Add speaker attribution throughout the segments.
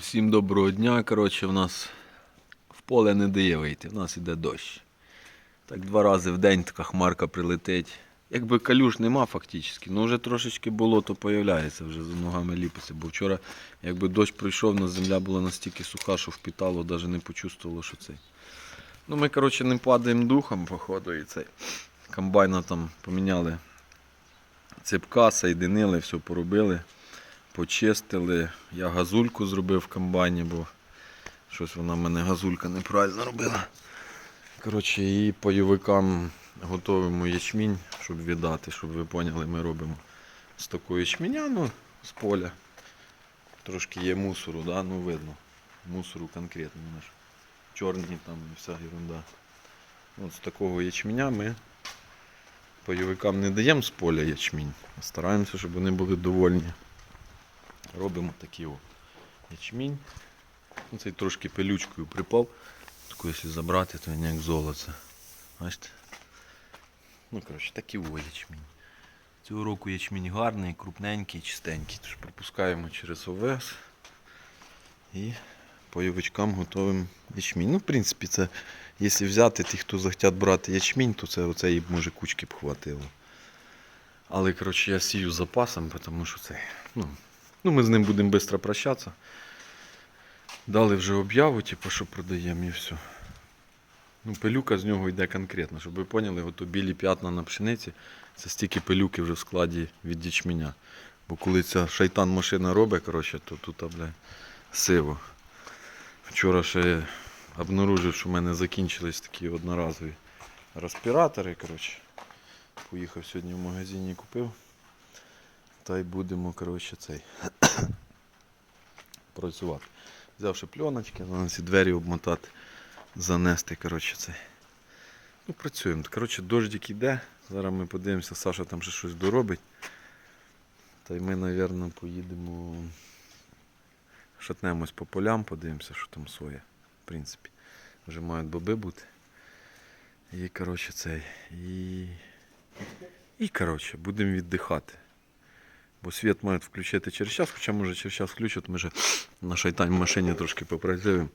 Speaker 1: Всім доброго дня. Коротше, в нас в поле не дає вийти, в нас іде дощ. Так два рази в день така хмарка прилетить. Якби калюш нема фактично, ну вже трошечки болото появляється, вже за ногами ліпиться. Бо вчора, якби дощ прийшов, на земля була настільки суха, що впітало, навіть не почувствувало, що це. Ну ми, коротше, не падаємо духом, походу, і цей комбайна там поміняли цепка, соєдинили, все поробили почистили. Я газульку зробив в комбайні, бо щось вона в мене газулька неправильно робила. Коротше, і пайовикам готуємо ячмінь, щоб віддати, щоб ви поняли, ми робимо з такої ячменя, ну, з поля. Трошки є мусору, да? ну видно. Мусору конкретно наш. Чорний там і вся ерунда. От з такого ячменя ми пайовикам не даємо з поля ячмінь, стараємося, щоб вони були довольні. Робимо такі о ячмінь. Ну, Цей трошки пилючкою припав. Таку якщо забрати, то він як золоце. Бачите? Ну, коротше, такі о ячмінь. Цього року ячмінь гарний, крупненький, чистенький. Тож пропускаємо через ОВС і пайовичкам готуємо ячмінь. Ну, в принципі, це, якщо взяти ті, хто захотять брати ячмінь, то це оцеї може кучки б хватило. Але коротше, я сію запасом, тому що це. Ну, Ну, ми з ним будемо швидко прощатися. Дали вже об'яву, типу, що продаємо і все. Ну, пилюка з нього йде конкретно, щоб ви поняли, ото білі п'ятна на пшениці, це стільки пилюки вже в складі від ячменя. Бо коли ця шайтан машина робить, коротше, то тут, бля, сиво. Вчора ще обнаружив, що в мене закінчились такі одноразові респіратори. Коротше. Поїхав сьогодні в магазині і купив. Та й будемо коротше, цей, працювати. Взявши пленочки, на ці двері обмотати, занести. коротше, цей. Ну, працюємо. Коротше, дождик йде. Зараз ми подивимося, Саша там ще щось доробить. Та й ми, мабуть, поїдемо. Шатнемось по полям, подивимося, що там соя. В принципі. Вже мають боби бути. І коротше цей. І. І коротше, будемо віддихати. Бо світ мають включити через час, хоча може через час включать, ми же на шайтань машині трошки попрацюємо.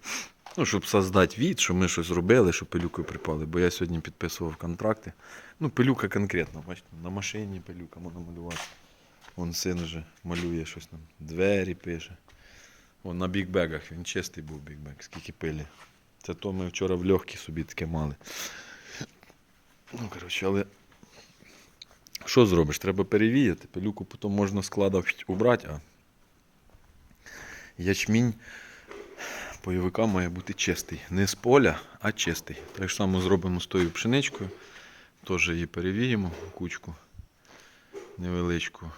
Speaker 1: Ну, щоб создати від, що ми щось робили, що пилюкою припали. Бо я сьогодні підписував контракти. Ну, пилюка конкретно, бачите, на машині пилюка можна малювати. Вон син вже малює щось там. Двері пише. Вон на бікбегах, він чистий був бікбег, скільки пилі. Це то ми вчора в легкі собі таке мали. Ну, коротше, але що зробиш? Треба перевіяти. Пилюку потім можна склада убрати, а ячмінь бойовика має бути чистий. Не з поля, а чистий. Так само зробимо з тою пшеничкою. Теж її перевіємо, кучку невеличку.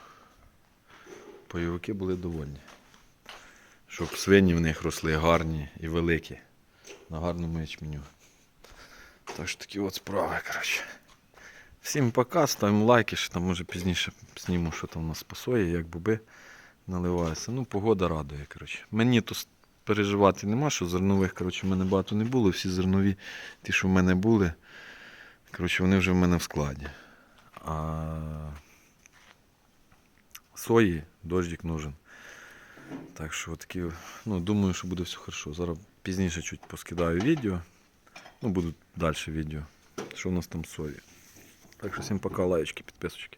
Speaker 1: Бойовики були довольні. Щоб свині в них росли гарні і великі. На гарному ячменю. Так що такі от справи, коротше. Всім пока, ставимо лайки, що там може пізніше зніму, що там у нас по сої, як боби наливаються. Ну, погода радує. коротше. Мені то переживати нема, що зернових коротше, в мене багато не було. Всі зернові, ті, що в мене були, коротше, вони вже в мене в складі. А сої дождик нужен. Так що такі, ну, думаю, що буде все хорошо. Зараз пізніше чуть поскидаю відео. Ну, будуть далі відео. Що у нас там сої. Так що всім пока, лайочки, підписочки.